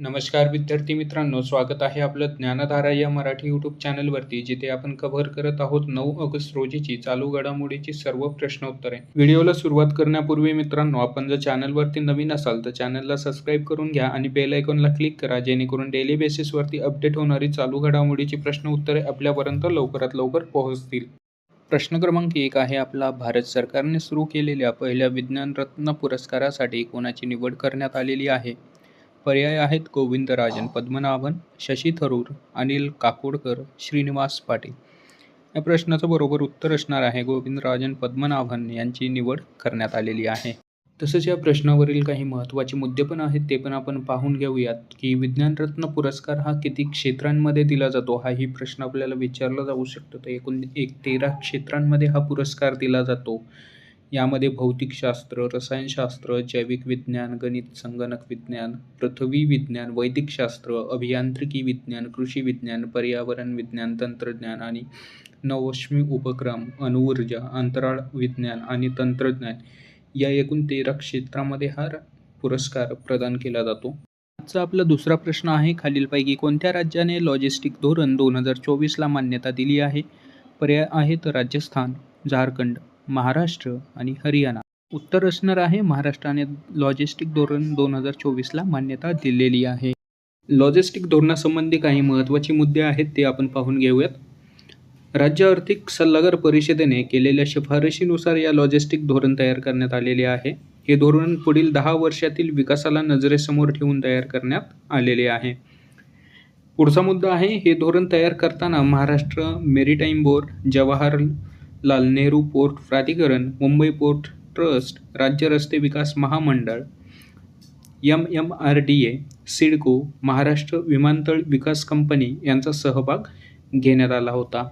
नमस्कार विद्यार्थी मित्रांनो स्वागत आहे आपलं ज्ञानधारा या मराठी यूट्यूब चॅनलवरती जिथे आपण कव्हर करत आहोत नऊ ऑगस्ट रोजीची चालू घडामोडीची सर्व प्रश्नोत्तरे. व्हिडिओला सुरुवात करण्यापूर्वी मित्रांनो आपण जर चॅनलवरती नवीन असाल तर चॅनलला सबस्क्राईब करून घ्या आणि बेल आयकॉनला क्लिक करा जेणेकरून डेली बेसिसवरती अपडेट होणारी चालू घडामोडीची प्रश्न उत्तरे आपल्यापर्यंत लवकरात लवकर पोहोचतील. प्रश्न क्रमांक एक आहे आपला भारत सरकारने सुरू केलेल्या पहिल्या विज्ञान रत्न पुरस्कारासाठी कोणाची निवड करण्यात आलेली आहे? पर्याय आहेत गोविंदराजन पद्मनाभन शशी थरूर अनिल काकोडकर श्रीनिवास पाटील. या प्रश्नाचं बरोबर उत्तर असणार आहे गोविंदराजन पद्मनाभन यांची निवड करण्यात आलेली आहे. तसंच या प्रश्नावरील काही महत्त्वाचे मुद्दे पण आहेत ते पण आपण पाहून घेऊयात की विज्ञानरत्न पुरस्कार हा किती क्षेत्रांमध्ये दिला जातो हा ही प्रश्न आपल्याला विचारला जाऊ शकतो. तर एकूण एक तेरा क्षेत्रांमध्ये हा पुरस्कार दिला जातो. यामध्ये भौतिकशास्त्र रसायनशास्त्र जैविक विज्ञान गणित संगणक विज्ञान पृथ्वी विज्ञान वैदिकशास्त्र अभियांत्रिकी विज्ञान कृषी विज्ञान पर्यावरण विज्ञान तंत्रज्ञान आणि नवश्मी उपक्रम अणुऊर्जा अंतराळ विज्ञान आणि तंत्रज्ञान या एकूण तेरा क्षेत्रामध्ये हा पुरस्कार प्रदान केला जातो. आजचा आपला दुसरा प्रश्न आहे खालीलपैकी कोणत्या राज्याने लॉजिस्टिक धोरण दोन हजार चोवीसला मान्यता दिली आहे? पर्याय आहेत राजस्थान झारखंड. महाराष्ट्र आणि हरियाणा. उत्तर असणार आहे महाराष्ट्राने लॉजिस्टिक धोरण दोन हजार चोवीसला मान्यता दिलेली आहे. लॉजिस्टिक धोरणासंबंधी काही महत्त्वाचे मुद्दे आहेत ते आपण पाहून घेऊयात. राज्य आर्थिक सल्लागार परिषदेने केलेल्या शिफारशीनुसार या लॉजिस्टिक धोरण तयार करण्यात आलेले आहे. हे धोरण पुढील दहा वर्षातील विकासाला नजरेसमोर ठेवून तयार करण्यात आलेले आहे. पुढचा मुद्दा आहे हे धोरण तयार करताना Maharashtra maritime board Lal Nehru port प्राधिकरण मुंबई पोर्ट ट्रस्ट राज्य रस्ते विकास महामंडळ M M R D A CIDCO Maharashtra विमानतळ विकास कंपनी यांचा सहभाग घेण्यात आला होता.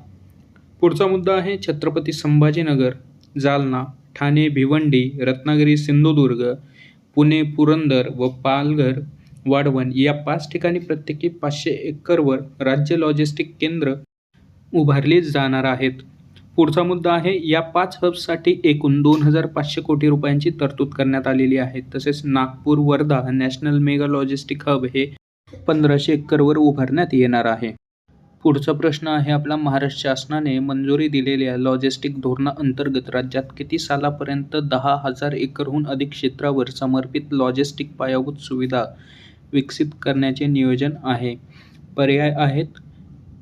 पुढचा मुद्दा आहे छत्रपती संभाजीनगर जालना ठाणे भिवंडी रत्नागिरी सिंधुदुर्ग पुणे पुरंदर व पालघर वाढवण या पाच ठिकाणी प्रत्येकी पाचशे एकरवर राज्य लॉजिस्टिक केंद्र उभारली जाणार आहेत. पुढचा मुद्दा आहे या पाच हब्ससाठी एकूण दोन हजार पाचशे कोटी रुपयांची तरतूद करण्यात आलेली आहे. तसेच Nagpur Wardha national mega logistic hub हे पंधराशे एकरवर उभारण्यात येणार आहे. पुढचा प्रश्न आहे आपला महाराष्ट्र शासनाने मंजुरी दिलेल्या लॉजिस्टिक धोरणाअंतर्गत राज्यात किती सालापर्यंत दहा हजार एकरहून अधिक क्षेत्रावर समर्पित लॉजिस्टिक पायाभूत सुविधा विकसित करण्याचे नियोजन आहे? पर्याय आहेत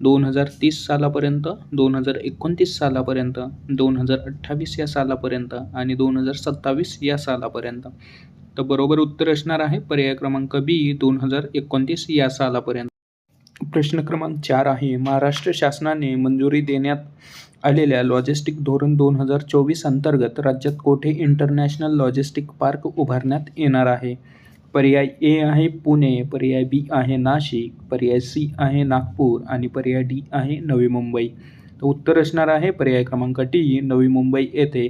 दोन हजार तीस सालापर्यंत दोन हजार एकोणतीस सालापर्यंत दोन हजार अठ्ठावीस या सालापर्यंत आणि दोन हजार सत्तावीस या सालापर्यंत. तर बरोबर उत्तर असणार आहे पर्याय क्रमांक बी दोन हजार एकोणतीस या सालापर्यंत. प्रश्न क्रमांक चार आहे महाराष्ट्र शासनाने मंजुरी देण्यात आलेल्या लॉजिस्टिक धोरण दोन हजार चोवीस अंतर्गत राज्यात कोठे इंटरनॅशनल लॉजिस्टिक पार्क उभारण्यात येणार आहे? पर्याय ए आहे पुणे पर्याय बी आहे नाशिक पर्याय सी आहे नागपूर आणि पर्याय डी आहे नवी मुंबई. तर उत्तर असणार आहे पर्याय क्रमांक टी नवी मुंबई येथे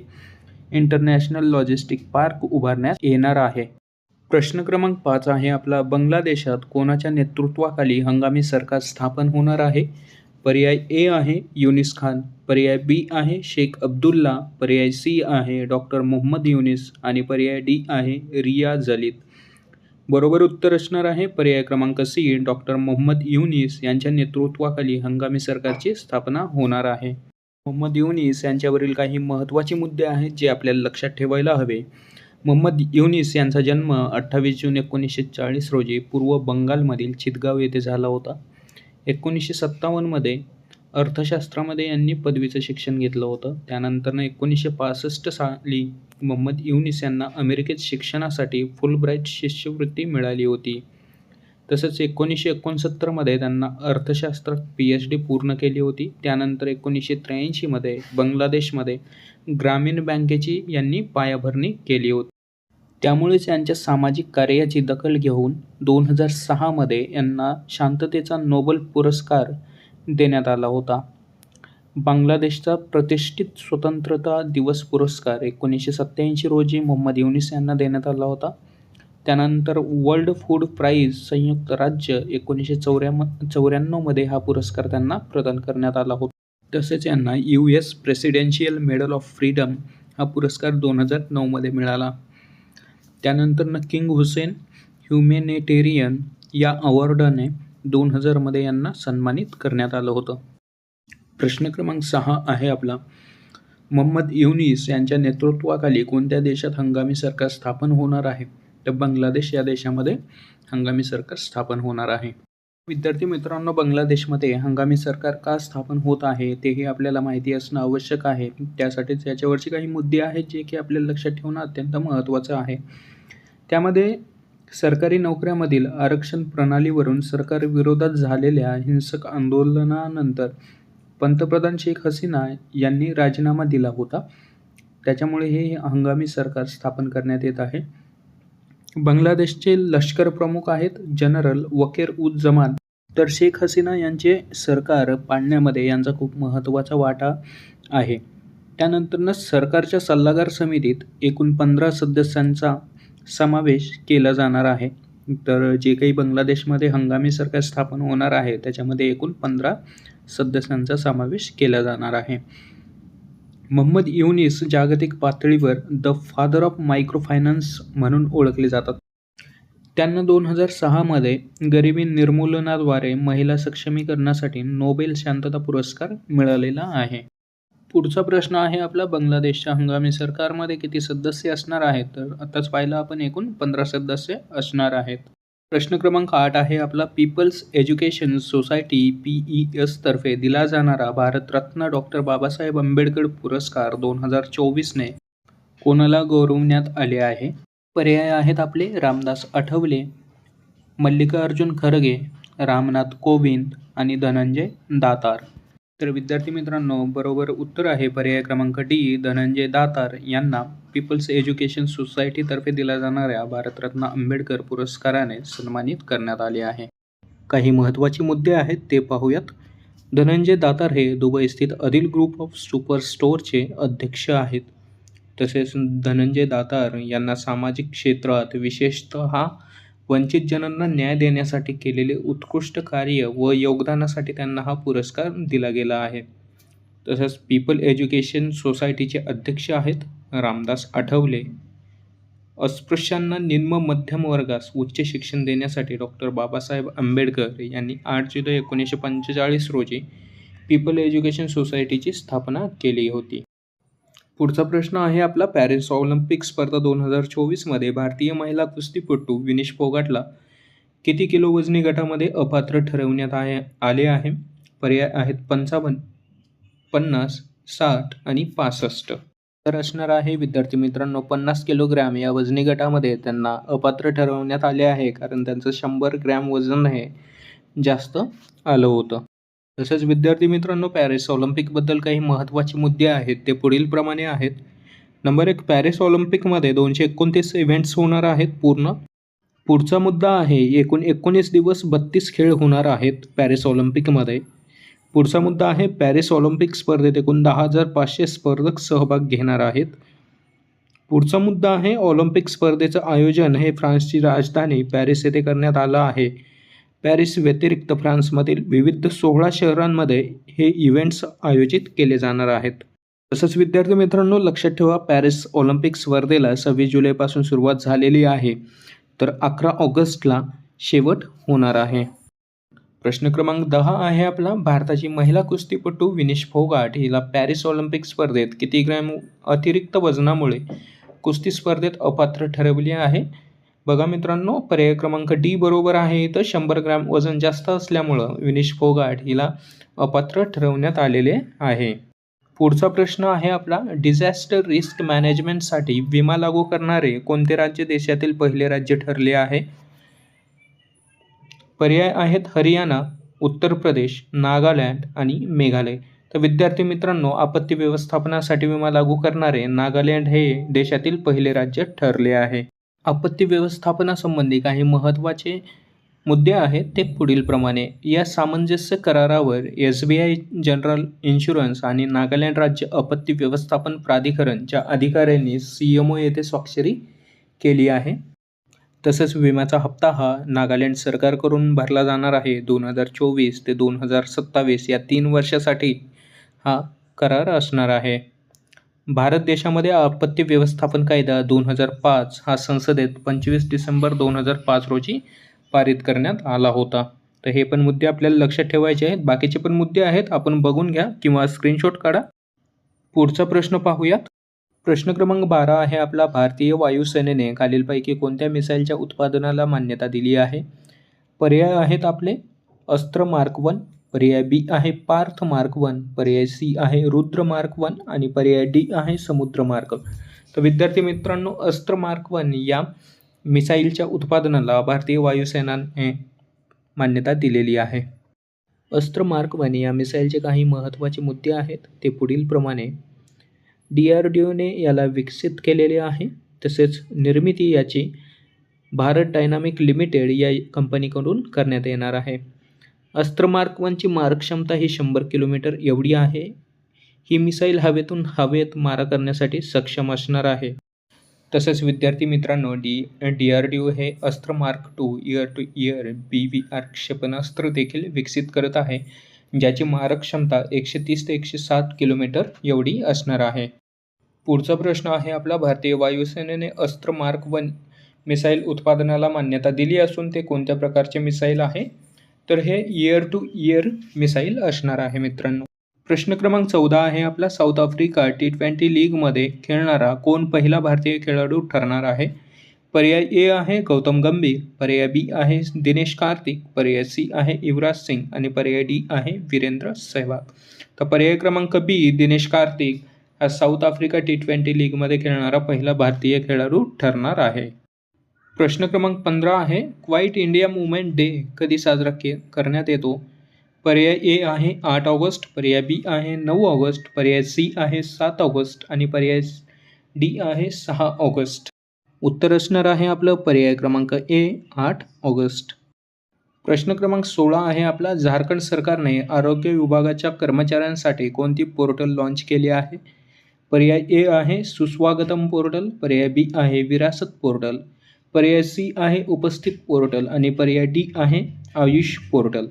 इंटरनॅशनल लॉजिस्टिक पार्क उभारण्यात येणार आहे. प्रश्न क्रमांक पाच आहे आपला बांगलादेशात कोणाच्या नेतृत्वाखाली हंगामी सरकार स्थापन होणार आहे? पर्याय ए आहे युनिस खान पर्याय बी आहे शेख अब्दुल्ला पर्याय सी आहे डॉक्टर मोहम्मद युनिस आणि पर्याय डी आहे रिया जलीत बरोबर उत्तर असणार आहे. पर्याय क्रमांक सी डॉक्टर मोहम्मद युनिस यांच्या नेतृत्वाखाली हंगामी सरकारची स्थापना होणार आहे. मोहम्मद युनिस यांच्यावरील काही महत्त्वाचे मुद्दे आहेत जे आपल्याला लक्षात ठेवायला हवे. मोहम्मद युनिस यांचा जन्म अठ्ठावीस जून एकोणीसशे चाळीस रोजी पूर्व बंगालमधील चितगाव येथे झाला होता. एकोणीसशे सत्तावन्नमध्ये अर्थशास्त्रामध्ये यांनी पदवीचं शिक्षण घेतलं होतं. त्यानंतरनं एकोणीसशे पासष्ट साली मोहम्मद युनिस यांना अमेरिकेत शिक्षणासाठी फुलब्राईट शिष्यवृत्ती मिळाली होती. तसंच एकोणीसशे एकोणसत्तरमध्ये त्यांना अर्थशास्त्रात पी एच डी पूर्ण केली होती. त्यानंतर एकोणीसशे त्र्याऐंशीमध्ये बांगलादेशमध्ये ग्रामीण बँकेची यांनी पायाभरणी केली होती. त्यामुळेच यांच्या सामाजिक कार्याची दखल घेऊन दोन हजार सहामध्ये यांना शांततेचा नोबल पुरस्कार देण्यात आला होता. बांगलादेशचा प्रतिष्ठित स्वतंत्रता दिवस पुरस्कार एकोणीसशे सत्त्याऐंशी रोजी मोहम्मद युनिस यांना देण्यात आला होता. त्यानंतर वर्ल्ड फूड प्राईज संयुक्त राज्य एकोणीसशे चौऱ्या चौऱ्याण्णवमध्ये हा पुरस्कार त्यांना प्रदान करण्यात आला होता. तसेच यांना U S presidential medal of freedom हा पुरस्कार दोन हजार नऊमध्ये मिळाला. त्यानंतर न किंग हुसेन ह्युमेनेटेरियन या अवॉर्डाने दोन हजारमध्ये यांना सन्मानित करण्यात आलं होतं. प्रश्न क्रमांक सहा आहे आपला. मोहम्मद युनिस यांच्या नेतृत्वाखाली कोणत्या देशात हंगामी सरकार स्थापन होणार आहे? तर बांगलादेश या देशामध्ये हंगामी सरकार स्थापन होणार आहे. विद्यार्थी मित्रांनो बांगलादेशमध्ये हंगामी सरकार का स्थापन होत आहे तेही आपल्याला माहिती असणं आवश्यक आहे. त्यासाठीच याच्यावरचे काही मुद्दे आहेत जे की आपल्याला लक्षात ठेवणं अत्यंत महत्त्वाचं आहे. त्यामध्ये सरकारी नोकऱ्यामधील आरक्षण प्रणालीवरून सरकार विरोधात झालेल्या हिंसक आंदोलनानंतर पंतप्रधान शेख हसीना यांनी राजीनामा दिला होता. त्याच्यामुळे हे हंगामी सरकार स्थापन करण्यात येत आहे. बांगलादेशचे लष्कर प्रमुख आहेत जनरल वकीर उज जमान. तर शेख हसीना यांचे सरकार पाडण्यामध्ये यांचा खूप महत्त्वाचा वाटा आहे. त्यानंतरनं सरकारच्या सल्लागार समितीत एकूण पंधरा सदस्यांचा समावेश केला जाणार आहे. तर जे काही बांगलादेशमध्ये हंगामी सरकार स्थापन होणार आहे त्याच्यामध्ये एकूण पंधरा सदस्यांचा समावेश केला जाणार आहे. मोहम्मद युनिस जागतिक पातळीवर the father of microfinance म्हणून ओळखले जातात. त्यांना दोन हजार सहामध्ये गरिबी निर्मूलनाद्वारे महिला सक्षमीकरणासाठी नोबेल शांतता पुरस्कार मिळालेला आहे. पुढचा प्रश्न आहे आपला. बांगलादेशच्या हंगामी सरकारमध्ये किती सदस्य असणार आहेत? तर आताच पाहिलं आपण एकूण पंधरा सदस्य असणार आहेत. प्रश्न क्रमांक आठ आहे आपला. People's education society P E S तर्फे दिला जाणारा भारतरत्न डॉक्टर बाबासाहेब आंबेडकर पुरस्कार दोन हजार चोवीसने कोणाला गौरवण्यात आले आहे? पर्याय आहेत आपले रामदास आठवले मल्लिकार्जुन खरगे रामनाथ कोविंद आणि धनंजय दातार. तर विद्यार्थी मित्रांनो बरोबर उत्तर आहे पर्याय क्रमांक डी धनंजय दातार यांना पीपल्स एज्युकेशन सोसायटीतर्फे दिल्या जाणाऱ्या भारतरत्न आंबेडकर पुरस्काराने सन्मानित करण्यात आले आहे. काही महत्त्वाचे मुद्दे आहेत ते पाहूयात. धनंजय दातार हे दुबई स्थित अदिल ग्रुप ऑफ सुपर स्टोअरचे अध्यक्ष आहेत. तसेच धनंजय दातार यांना सामाजिक क्षेत्रात विशेषतः वंचित जनांना न्याय देण्यासाठी केलेले उत्कृष्ट कार्य व योगदानासाठी त्यांना हा पुरस्कार दिला गेला आहे. तसंच पीपल एज्युकेशन सोसायटीचे अध्यक्ष आहेत रामदास आठवले. अस्पृश्यांना निम्न मध्यम वर्गास उच्च शिक्षण देण्यासाठी डॉक्टर बाबासाहेब आंबेडकर यांनी आठ जुलै एकोणीसशे पंचेचाळीस रोजी पीपल एज्युकेशन सोसायटीची स्थापना केली होती. पुढचा प्रश्न आहे आपला. पॅरिस ऑलिम्पिक स्पर्धा दोन हजार चोवीसमध्ये भारतीय महिला कुस्तीपटू विनेश फोगाटला किती किलो वजनी गटामध्ये अपात्र ठरवण्यात आहे आले आहे? पर्याय आहेत पंचावन्न पन्नास साठ आणि पासष्ट. तर असणार आहे विद्यार्थी मित्रांनो पन्नास किलोग्रॅम या वजनी गटामध्ये त्यांना अपात्र ठरवण्यात आले आहे कारण त्यांचं शंभर ग्रॅम वजन हे जास्त आलं होतं. तसेच विद्यार्थी मित्रांनो पॅरिस ऑलिम्पिकबद्दल काही महत्त्वाचे मुद्दे आहेत ते पुढील प्रमाणे आहेत. नंबर एक पॅरिस ऑलिम्पिकमध्ये दोनशे एकोणतीस इव्हेंट्स होणार आहेत पूर्ण. पुढचा मुद्दा आहे एकूण एकोणीस दिवस बत्तीस खेळ होणार आहेत पॅरिस ऑलिम्पिकमध्ये. पुढचा मुद्दा आहे पॅरिस ऑलिम्पिक स्पर्धेत एकूण दहा हजार पाचशे स्पर्धक सहभाग घेणार आहेत. पुढचा मुद्दा आहे ऑलिम्पिक स्पर्धेचं आयोजन हे फ्रान्सची राजधानी पॅरिस येथे करण्यात आलं आहे. पॅरिस व्यतिरिक्त फ्रान्समधील विविध सोहळा शहरांमध्ये हे इव्हेंट्स आयोजित केले जाणार आहेत. तसंच विद्यार्थी मित्रांनो लक्षात ठेवा पॅरिस ऑलिम्पिक स्पर्धेला सव्वीस जुलैपासून सुरुवात झालेली आहे. तर अकरा ऑगस्टला शेवट होणार आहे. प्रश्न क्रमांक दहा आहे आपला. भारताची महिला कुस्तीपटू विनेश फोगाट हिला पॅरिस ऑलिम्पिक स्पर्धेत किती ग्रॅम अतिरिक्त वजनामुळे कुस्ती स्पर्धेत अपात्र ठरवली आहे? बघा मित्रांनो पर्याय क्रमांक डी बरोबर आहे. तर शंभर ग्रॅम वजन जास्त असल्यामुळं विनेश फोगाट हिला अपात्र ठरवण्यात आलेले आहे. पुढचा प्रश्न आहे आपला डिझॅस्टर रिस्क मॅनेजमेंटसाठी विमा लागू करणारे कोणते राज्य देशातील पहिले राज्य ठरले आहे? पर्याय आहेत हरियाणा उत्तर प्रदेश नागालँड आणि मेघालय. तर विद्यार्थी मित्रांनो आपत्ती व्यवस्थापनासाठी विमा लागू करणारे नागालँड हे देशातील पहिले राज्य ठरले आहे. आपत्ती व्यवस्थापनासंबंधी काही महत्त्वाचे मुद्दे आहेत ते पुढीलप्रमाणे. या सामंजस्य करारावर S B I general insurance आणि नागालँड राज्य आपत्ती व्यवस्थापन प्राधिकरणच्या अधिकाऱ्यांनी सी एम ओ येथे स्वाक्षरी केली आहे. तसंच विम्याचा हप्ता हा नागालँड सरकारकडून भरला जाणार आहे. दोन हजार चोवीस ते दोन हजार सत्तावीस या तीन वर्षासाठी हा करार असणार आहे. भारत देशामध्ये आपत्ती व्यवस्थापन कायदा दोन हजार पाच हा संसदेत पंचवीस डिसेंबर दोन हजार पाच रोजी पारित करण्यात आला होता. तर हे पण मुद्दे आपल्याला लक्षात ठेवायचे आहेत. बाकीचे पण मुद्दे आहेत. आपण बघून घ्या किंवा स्क्रीनशॉट काढा. पुढचा प्रश्न पाहूयात. प्रश्न क्रमांक बारा आहे आपला. भारतीय वायुसेनेने खालीलपैकी कोणत्या मिसाईलच्या उत्पादनाला मान्यता दिली आहे? पर्याय आहेत आपले. अस्त्र मार्क वन पर्याय बी आहे पार्थ मार्क वन पर्याय सी आहे रुद्र मार्क वन आणि पर्याय डी आहे समुद्र मार्क तर विद्यार्थी मित्रांनो अस्त्र मार्क वन या मिसाईलच्या उत्पादनाला भारतीय वायुसेनाने मान्यता दिलेली आहे. अस्त्र मार्क वन या मिसाईलचे काही महत्त्वाचे मुद्दे आहेत. ते पुढीलप्रमाणे डी आर डी ओने याला विकसित केलेले आहे. तसेच निर्मिती याची भारत डायनामिक लिमिटेड या कंपनीकडून करण्यात येणार आहे. अस्त्रमार्क वनची मारक क्षमता ही शंभर किलोमीटर एवढी आहे. ही मिसाईल हवेतून हवेत मारा करण्यासाठी सक्षम असणार आहे. तसेच विद्यार्थी मित्रांनो D D R D O हे Astra mark two air to air B V R क्षेपणास्त्र देखील विकसित करत आहे ज्याची मारक क्षमता एकशे तीस ते एकशे सात किलोमीटर एवढी असणार आहे. पुढचा प्रश्न आहे आपला भारतीय वायुसेनेने अस्त्र मार्क वन मिसाईल उत्पादनाला मान्यता दिली असून ते कोणत्या प्रकारचे मिसाईल आहे? तर हे इयर टू इयर मिसाईल असणार आहे मित्रांनो. प्रश्न क्रमांक चौदा आहे आपला. साऊथ आफ्रिका टी ट्वेंटी लीगमध्ये खेळणारा कोण पहिला भारतीय खेळाडू ठरणार आहे? पर्याय ए आहे गौतम गंभीर पर्याय बी आहे दिनेश कार्तिक पर्याय सी आहे युवराज सिंग आणि पर्याय डी आहे वीरेंद्र सहवाग. तर पर्याय क्रमांक बी दिनेश कार्तिक हा साऊथ आफ्रिका टी ट्वेंटी लीगमध्ये खेळणारा पहिला भारतीय खेळाडू ठरणार आहे. प्रश्न क्रमांक पंधरा आहे. क्वाईट इंडिया मुवमेंट डे कधी साजरा के करण्यात येतो? पर्याय ए आहे आठ ऑगस्ट. पर्याय बी आहे नऊ ऑगस्ट. पर्याय सी आहे सात ऑगस्ट. आणि पर्याय डी आहे सहा ऑगस्ट. उत्तर असणार आहे आपलं पर्याय क्रमांक ए आठ ऑगस्ट. प्रश्न क्रमांक सोळा आहे आपला झारखंड सरकारने आरोग्य विभागाच्या कर्मचाऱ्यांसाठी कोणती पोर्टल लॉन्च केली आहे? पर्याय ए आहे सुस्वागतम पोर्टल. पर्याय बी आहे विरासत पोर्टल. पर्याय सी आहे उपस्थित पोर्टल आणि पर्याय डी आहे आयुष पोर्टल.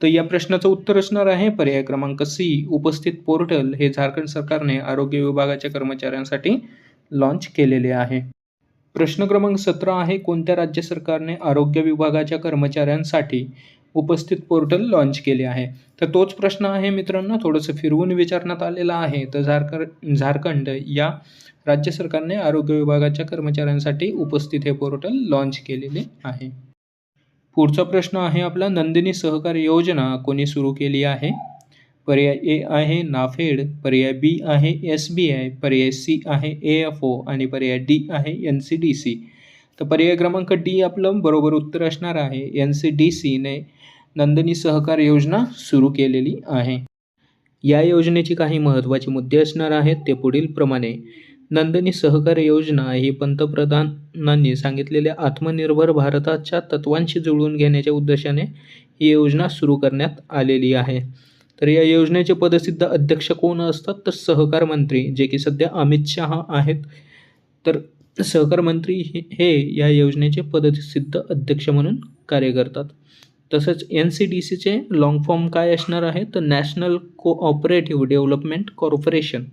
तर या प्रश्नाचं उत्तर असणार आहे पर्याय क्रमांक सी उपस्थित पोर्टल हे झारखंड सरकारने आरोग्य विभागाच्या कर्मचाऱ्यांसाठी लॉन्च केलेले आहे. प्रश्न क्रमांक सतरा आहे कोणत्या राज्य सरकारने आरोग्य विभागाच्या कर्मचाऱ्यांसाठी उपस्थित पोर्टल लॉन्च केले आहे. तर तोच प्रश्न आहे मित्रांनो थोडंसं फिरवून विचारण्यात आलेला आहे. तर झारखंड झारखंड या राज्य सरकारने आरोग्य विभागाच्या कर्मचाऱ्यांसाठी उपस्थित हे पोर्टल लॉन्च केलेले आहे. पुढचा प्रश्न आहे आपला नंदिनी सहकार योजना कोणी सुरू केली आहे? पर्याय ए आहे नाफेड पर्याय बी आहे एस बी आय पर्याय सी आहे ए एफ ओ आणि पर्याय डी आहे एन सी डी सी. तर पर्याय क्रमांक डी आपलं बरोबर उत्तर असणार आहे. एन सी डी सीने नंदिनी सहकार योजना सुरू केलेली आहे. या योजनेचे काही महत्त्वाचे मुद्दे असणार आहेत ते पुढीलप्रमाणे नंदिनी सहकार योजना ही पंतप्रधानांनी सांगितलेल्या आत्मनिर्भर भारताच्या तत्वांशी जुळवून घेण्याच्या उद्देशाने ही योजना सुरू करण्यात आलेली आहे. तर या योजनेचे पदसिद्ध अध्यक्ष कोण असतात? तर सहकार मंत्री जे की सध्या अमित शहा आहेत. तर सहकार मंत्री हे या योजनेचे पदसिद्ध अध्यक्ष म्हणून कार्य करतात. तसंच एन सी डी सीचे लाँग फॉर्म काय असणार आहे? तर नॅशनल कोऑपरेटिव्ह डेव्हलपमेंट कॉर्पोरेशन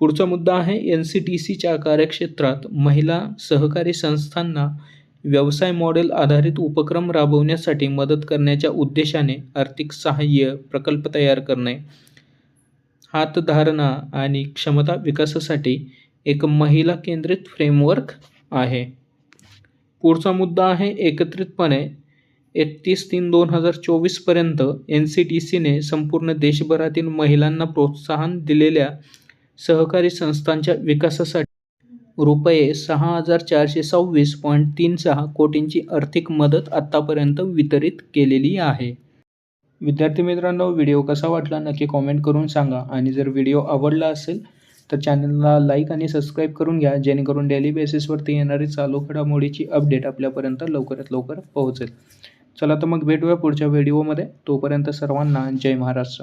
पुढचा मुद्दा आहे एन सी डी सीच्या कार्यक्षेत्रात महिला सहकारी संस्थांना व्यवसाय मॉडेल आधारित उपक्रम राबवण्यासाठी मदत करण्याच्या उद्देशाने आर्थिक सहाय्य प्रकल्प तयार करणे. हातधारणा आणि क्षमता विकासासाठी एक महिला केंद्रित फ्रेमवर्क आहे. पुढचा मुद्दा आहे एकत्रितपणे एकतीस तीन दोन हजार चोवीसपर्यंत एन सी टी सीने संपूर्ण देशभरातील महिलांना प्रोत्साहन दिलेल्या सहकारी संस्थांच्या विकासासाठी रुपये सहा हजार चारशे सव्वीस पॉईंट तीन सहा कोटींची आर्थिक मदत आत्तापर्यंत वितरित केलेली आहे. विद्यार्थी मित्रांनो व्हिडिओ कसा वाटला नक्की कॉमेंट करून सांगा आणि जर व्हिडिओ आवडला असेल तर चॅनलला लाईक आणि सबस्क्राईब करून घ्या जेणेकरून डेली बेसिसवरती येणारी चालू घडामोडीची अपडेट आपल्यापर्यंत लवकरात लवकर पोहोचेल. चला तर मग भेटूया पुढच्या व्हिडिओमध्ये तोपर्यंत सर्वांना जय महाराष्ट्र.